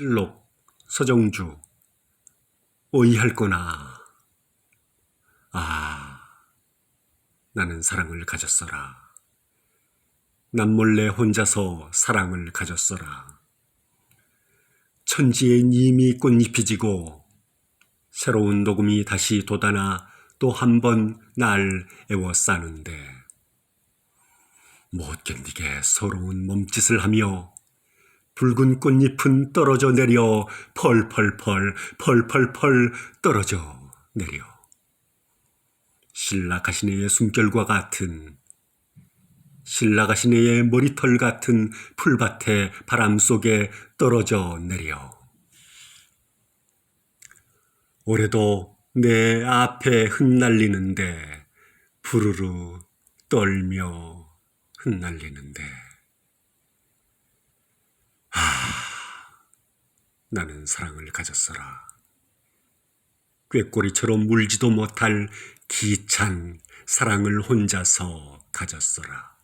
실록 서정주. 어이할거나. 아 나는 사랑을 가졌어라. 남몰래 혼자서 사랑을 가졌어라. 천지에 님이 꽃잎이 지고 새로운 녹음이 다시 돋아나 또 한 번 날 애워싸는데. 못 견디게 서러운 몸짓을 하며 붉은 꽃잎은 떨어져 내려 펄펄펄 펄펄펄 떨어져 내려. 신라 가시네의 숨결과 같은 신라 가시네의 머리털 같은 풀밭에 바람 속에 떨어져 내려. 올해도 내 앞에 흩날리는데 부르르 떨며 흩날리는데 나는 사랑을 가졌어라. 꾀꼬리처럼 물지도 못할 기찬 사랑을 혼자서 가졌어라.